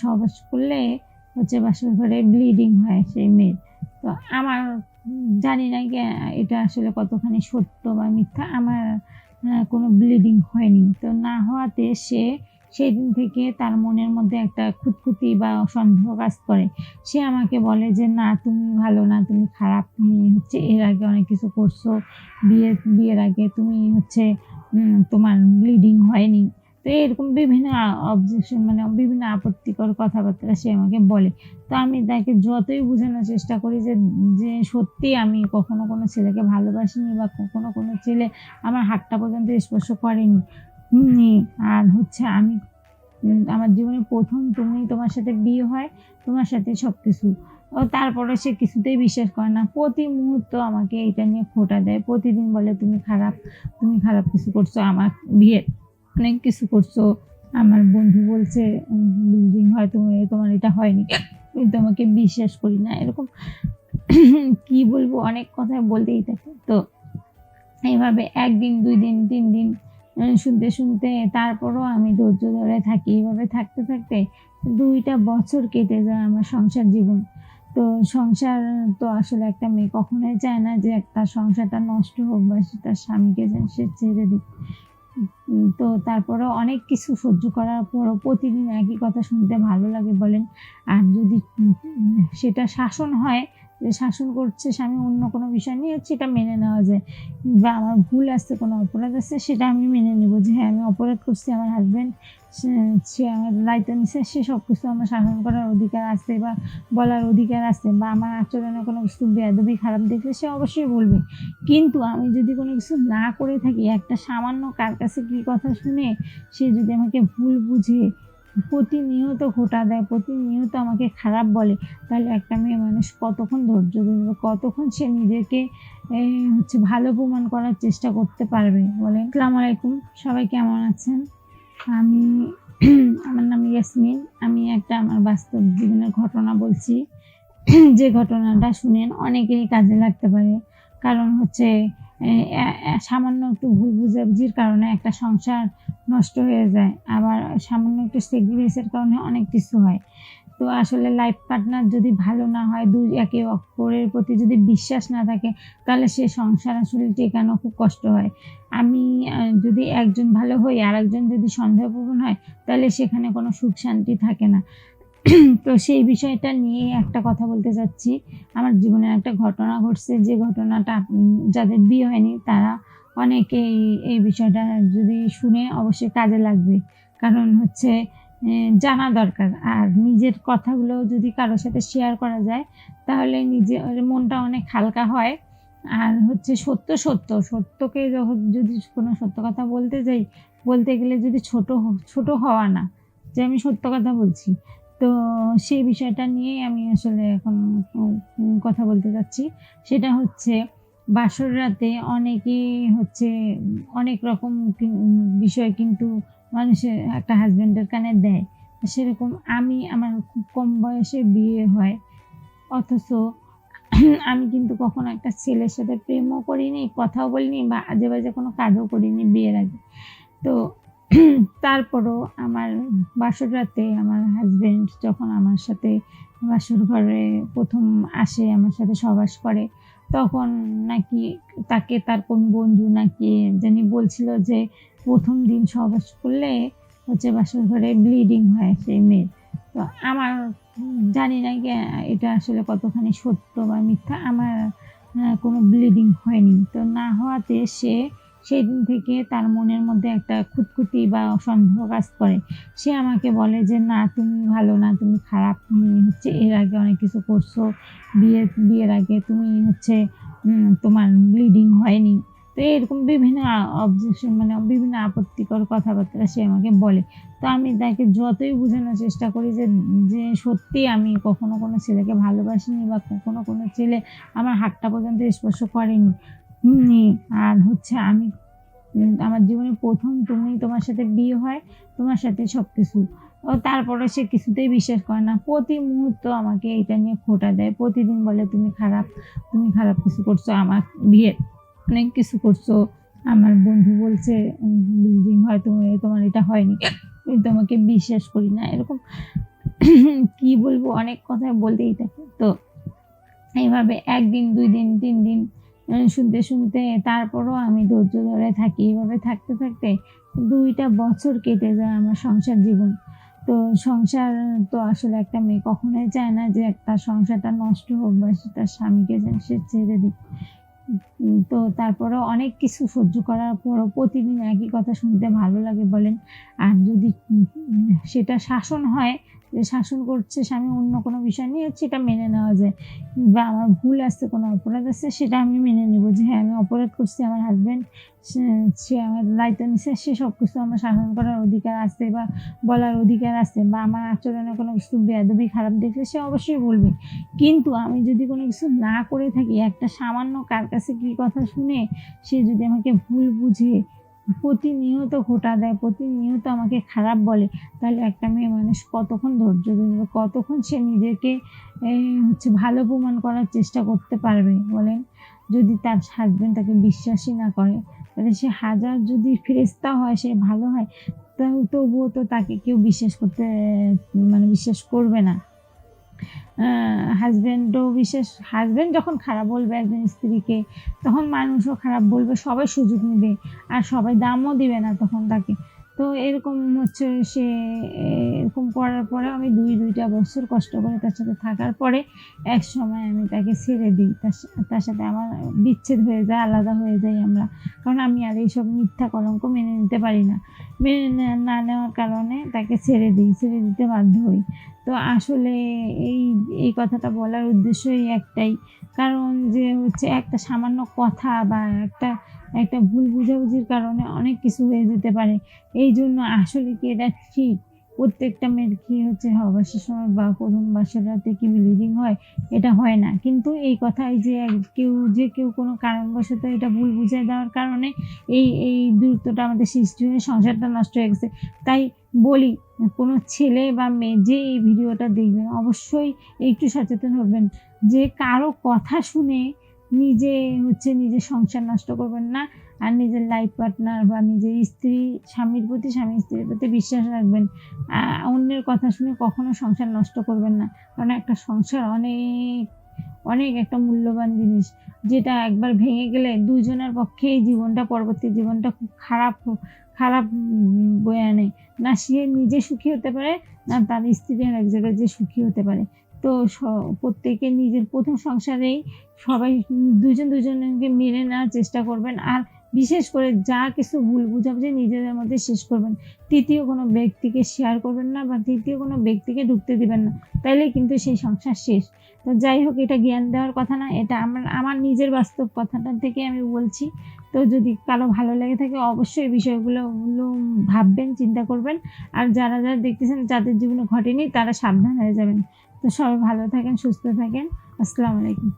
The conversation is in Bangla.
সহবাস করলে হচ্ছে বাসর ঘরে ব্লিডিং হয় সেই মেয়ের। তো আমার, জানি না কি, এটা আসলে কতখানি সত্য বা মিথ্যা, আমার কোনো ব্লিডিং হয়নি। তো না হওয়াতে সে সেই দিন থেকে তার মনের মধ্যে একটা খুঁতখুতি বা সন্দেহ কাজ করে। সে আমাকে বলে যে, না, তুমি ভালো না, তুমি খারাপ, তুমি হচ্ছে এর আগে অনেক কিছু করছ, বিয়ে, বিয়ের আগে তুমি হচ্ছে তোমার ব্লিডিং হয়নি। তো এরকম বিভিন্ন অবজেকশন মানে বিভিন্ন আপত্তিকর কথাবার্তা সে আমাকে বলে। তো আমি তাকে যতই বোঝানোর চেষ্টা করি যে যে সত্যি আমি কখনো কোনো ছেলেকে ভালোবাসিনি বা কখনো কোনো ছেলে আমার হাতটা পর্যন্ত স্পর্শ করেনি। আর হচ্ছে আমি, আমার জীবনে প্রথম তুমি তোমার সাথে বিয়ে হয়, তোমার সাথে সব কিছু ও তারপরে সে কিছুতেই বিশ্বাস করে না। প্রতি মুহূর্ত আমাকে এটা নিয়ে খোটা দেয়। প্রতিদিন বলে, তুমি খারাপ তুমি খারাপ কিছু করছ আমার বিয়ে অনেক কিছু করছ। আমার বন্ধু বলছে বিল্ডিং হয় তুমি তোমার এটা হয়নি আমি তোমাকে বিশ্বাস করি না। এরকম কি বলব, অনেক কথা বলতেই থাকে। তো এইভাবে একদিন, দুই দিন, তিন দিন শুনতে শুনতে তারপরও আমি ধৈর্য ধরে থাকি। এইভাবে থাকতে থাকতে দুইটা বছর কেটে যায় আমার সংসার জীবন। তো সংসার তো আসলে একটা মেয়ে কখনোই চায় না যে, একটা সংসারটা নষ্ট হোক বা তার স্বামীকে যেন সে ছেড়ে দিক। তো তারপরে অনেক কিছু সহ্য করার পরও প্রতিদিন একই কথা শুনতে ভালো লাগে বলেন। আর যদি সেটা শাসন হয় শাসন করছে স্বামী অন্য কোনো বিষয় নিয়ে সেটা মেনে নেওয়া যায়। বা আমার ভুল আসছে কোনো অপরাধ আসছে সেটা আমি মেনে নেব যে হ্যাঁ আমি অপরাধ করছি, আমার হাজব্যান্ড সে আমার দায়িত্ব নিচ্ছে সে সব কিছু আমার শাসন করার অধিকার আছে বা বলার অধিকার আছে বা আমার আচরণে কোনো কিছু বেয়াদবি, খারাপ দেখলে সে অবশ্যই বলবে। কিন্তু আমি যদি কোনো কিছু না করে থাকি, একটা সামান্য কার কাছে কী কথা শুনে সে যদি আমাকে ভুল বুঝে প্রতিনিয়ত খোটা দেয়, প্রতিনিয়ত আমাকে খারাপ বলে। তাহলে একটা মেয়ে মানুষ কতক্ষণ ধৈর্য ধরবে? কতক্ষণ সে নিজেকে হচ্ছে ভালো প্রমাণ করার চেষ্টা করতে পারবে? বলে আসসালামু আলাইকুম। সবাই কেমন আছেন? আমি, আমার নাম ইয়াসমিন। আমি একটা আমার বাস্তব জীবনের ঘটনা বলছি। যে ঘটনাটা শুনেন, অনেকেরই কাজে লাগতে পারে। কারণ হচ্ছে সামান্য একটু ভুল বুঝাবুঝির কারণে একটা সংসার নষ্ট হয়ে যায়। আবার সামান্য একটু সেগ্রিগেসের কারণে অনেক কিছু হয়। তো আসলে লাইফ পার্টনার যদি ভালো না হয় দুই একে অপরের প্রতি যদি বিশ্বাস না থাকে, তাহলে সে সংসার আসলে টেকানো খুব কষ্ট হয়। আমি যদি একজন ভালো হই আর একজন যদি সন্দেহপ্রবণ হয়, তাহলে সেখানে কোনো সুখ শান্তি থাকে না। তো সেই বিষয়টা নিয়ে একটা কথা বলতে চাচ্ছি। আমার জীবনের একটা ঘটনা ঘটছে, যে ঘটনাটা যাদের বিয়ে হয়নি, তারা অনেকেই এই বিষয়টা যদি শুনে অবশ্যই কাজে লাগবে। কারণ হচ্ছে জানা দরকার। আর নিজের কথাগুলো যদি কারোর সাথে শেয়ার করা যায়, তাহলে নিজের মনটা অনেক হালকা হয়। আর হচ্ছে সত্য সত্য। সত্যকে যখন যদি কোনো সত্য কথা বলতে যাই, বলতে গেলে যদি ছোট ছোট হওয়া না, যে আমি সত্য কথা বলছি তো সেই বিষয়টা নিয়েই আমি আসলে এখন কথা বলতে চাচ্ছি সেটা হচ্ছে বাসর রাতে অনেকেই হচ্ছে, অনেক রকম বিষয় কিন্তু মানুষের একটা হাজব্যান্ডের কানে দেয়। সেরকম আমি, আমার খুব কম বয়সে বিয়ে হয়। অথচ আমি কিন্তু কখনো একটা ছেলের সাথে প্রেমও করিনি, কথাও বলিনি বা আজে বাজে কোনো কাজও করিনি বিয়ের আগে। তো তারপরও আমার বাসর রাতে আমার হাজবেন্ড যখন আমার সাথে বাসর ঘরে প্রথম আসে, আমার সাথে সবাস করে, তখন নাকি তাকে তার কোন বন্ধু নাকি জানি বলছিল যে প্রথম দিন সহবাস করলে হচ্ছে বাসর ঘরে ব্লিডিং হয় সেই মেয়ের। তো আমার জানি না কি এটা আসলে কতখানি সত্য বা মিথ্যা, আমার কোনো ব্লিডিং হয়নি। তো না হওয়াতে সে সেই দিন থেকে তার মনের মধ্যে একটা খুঁতখুতি বা সন্দেহ কাজ করে। সে আমাকে বলে যে, না, তুমি ভালো না, তুমি খারাপ হচ্ছে এর আগে অনেক কিছু করছ। বিয়ে বিয়ের আগে তুমি হচ্ছে তোমার ব্লিডিং হয়নি। তো এরকম বিভিন্ন অবজেকশন মানে বিভিন্ন আপত্তিকর কথাবার্তা সে আমাকে বলে। তো আমি তাকে যতই বোঝানোর চেষ্টা করি যে যে সত্যি আমি কখনো কোনো ছেলেকে ভালোবাসিনি বা কখনো কোনো ছেলে আমার হাতটা পর্যন্ত স্পর্শ করেনি। আর হচ্ছে আমি আমার জীবনে প্রথম তুমি তোমার সাথে বিয়ে হয়, তোমার সাথে সব কিছু ও তারপরে সে কিছুতেই বিশ্বাস করে না। প্রতি মুহূর্ত আমাকে এটা নিয়ে খোটা দেয়। প্রতিদিন বলে, তুমি খারাপ তুমি খারাপ কিছু করছ, আমার বিয়ে অনেক কিছু করছ। আমার বন্ধু বলছে বিল্ডিং হয় তুমি, তোমার এটা হয়নি। আমি তোমাকে বিশ্বাস করি না। এরকম কি বলব? অনেক কথা বলতেই থাকে। তো এইভাবে একদিন, দুই দিন, তিন দিন শুনতে শুনতে তারপরও আমি ধৈর্য ধরে থাকি। এইভাবে থাকতে থাকতে দুইটা বছর কেটে যায় আমার সংসার জীবন। তো সংসার তো আসলে একটা মেয়ে কখনোই চায় না যে একটা সংসারটা নষ্ট হোক বা সেটা স্বামীকে যেন সে ছেড়ে দিক। তো তারপরেও অনেক কিছু সহ্য করার পরও প্রতিদিন একই কথা শুনতে ভালো লাগে বলেন। আর যদি সেটা শাসন হয় শাসন করছে, স্বামী অন্য কোনো বিষয় নিয়ে সেটা মেনে নেওয়া যায়। বা আমার ভুল আসছে কোনো অপরাধ আছে, সেটা আমি মেনে নেব যে হ্যাঁ আমি অপরাধ করছি, আমার হাজব্যান্ড সে আমার দায়িত্ব নিচ্ছে সে সব কিছু আমার শাসন করার অধিকার আছে বা বলার অধিকার আছে বা আমার আচরণে কোনো কিছু বেয়াদবি, খারাপ দেখলে সে অবশ্যই বলবে। কিন্তু আমি যদি কোনো কিছু না করে থাকি, একটা সামান্য কার কাছে কী কথা শুনে সে যদি আমাকে ভুল বুঝে প্রতিনিয়ত খোটা দেয়, প্রতিনিয়ত আমাকে খারাপ বলে। তাহলে একটা মেয়ে মানুষ কতক্ষণ ধৈর্য ধরবে? কতক্ষণ সে নিজেকে হচ্ছে ভালো প্রমাণ করার চেষ্টা করতে পারবে বলেন? যদি তার হাজবেন্ড তাকে বিশ্বাসই না করে, তাহলে সে হাজার যদি ফেরেস্তা হয়, সে ভালো হয় তবুও তো তাকে কেউ বিশ্বাস করতে মানে বিশ্বাস করবে না। হাজব্যান্ডও বিশেষ হাজব্যান্ড যখন খারাপ বলবে একজন স্ত্রীকে, তখন মানুষও খারাপ বলবে, সবাই সুযোগ নেবে, আর সবাই দামও দিবে না তখন তাকে। তো এরকম হচ্ছে সে, এরকম করার পরে আমি দুই, দুইটা বছর কষ্ট করে তার সাথে থাকার পরে এক সময় আমি তাকে ছেড়ে দিই। তার সাথে আমার বিচ্ছেদ হয়ে যায়, আলাদা হয়ে যাই আমরা। কারণ আমি আর এইসব মিথ্যা কলঙ্ক মেনে নিতে পারি না। মেনে না নেওয়ার কারণে তাকে ছেড়ে দিই, ছেড়ে দিতে বাধ্য হই। তো আসলে এই এই কথাটা বলার উদ্দেশ্যই একটাই। কারণ যে হচ্ছে একটা সামান্য কথা বা একটা একটা ভুল বুঝাবুঝির কারণে অনেক কিছু হয়ে যেতে পারে। এই জন্য আসলে কি এটা ঠিক? প্রত্যেকটা মেয়ের কি হচ্ছে? হবাসের সময় বা প্রথম বাসের রাতে কি ব্লিডিং হয়? এটা হয় না। কিন্তু এই কথাই যে কেউ যে কেউ কোনো কারণবশত এটা ভুল বুঝিয়ে দেওয়ার কারণে এই এই দূরত্বটা আমাদের সৃষ্টি হয়ে সংসারটা নষ্ট হয়ে গেছে। তাই বলি, কোনো ছেলে বা মেয়ে যে এই ভিডিওটা দেখবেন অবশ্যই একটু সচেতন হবেন। যে কারও কথা শুনে নিজে হচ্ছে নিজের সংসার নষ্ট করবেন না। আর নিজের লাইফ পার্টনার বা নিজের স্ত্রী, স্বামীর প্রতি স্বামী স্ত্রীর প্রতি বিশ্বাস রাখবেন। অন্যের কথা শুনে কখনো সংসার নষ্ট করবেন না। কারণ একটা সংসার অনেক অনেক একটা মূল্যবান জিনিস। যেটা একবার ভেঙে গেলে দুজনের পক্ষে এই জীবনটা, পরবর্তী জীবনটা খুব খারাপ খারাপ বয়ে আনে। না সে নিজে সুখী হতে পারে, না তার স্ত্রী আর এক জায়গায় যে সুখী হতে পারে। তো প্রত্যেকে নিজের প্রথম সংসারেই সবাই দুজন দুজনকে মেনে নেওয়ার চেষ্টা করবেন। আর বিশেষ করে যা কিছু ভুল বুঝাবুঝি নিজেদের মধ্যে শেষ করবেন। তৃতীয় কোনো ব্যক্তিকে শেয়ার করবেন না বা তৃতীয় কোনো ব্যক্তিকে ঢুকতে দিবেন না। তাইলে কিন্তু সেই সংসার শেষ। তো যাই হোক, এটা জ্ঞান দেওয়ার কথা না, এটা আমার আমার নিজের বাস্তব কথাটা থেকে আমি বলছি। তো যদি কারও ভালো লেগে থাকে, অবশ্যই বিষয়গুলো ভাববেন, চিন্তা করবেন। আর যারা যারা দেখতেছেন যাদের জীবনে ঘটেনি, তারা সাবধান হয়ে যাবেন। তো সবাই ভালো থাকেন, সুস্থ থাকেন। আসসালামু আলাইকুম।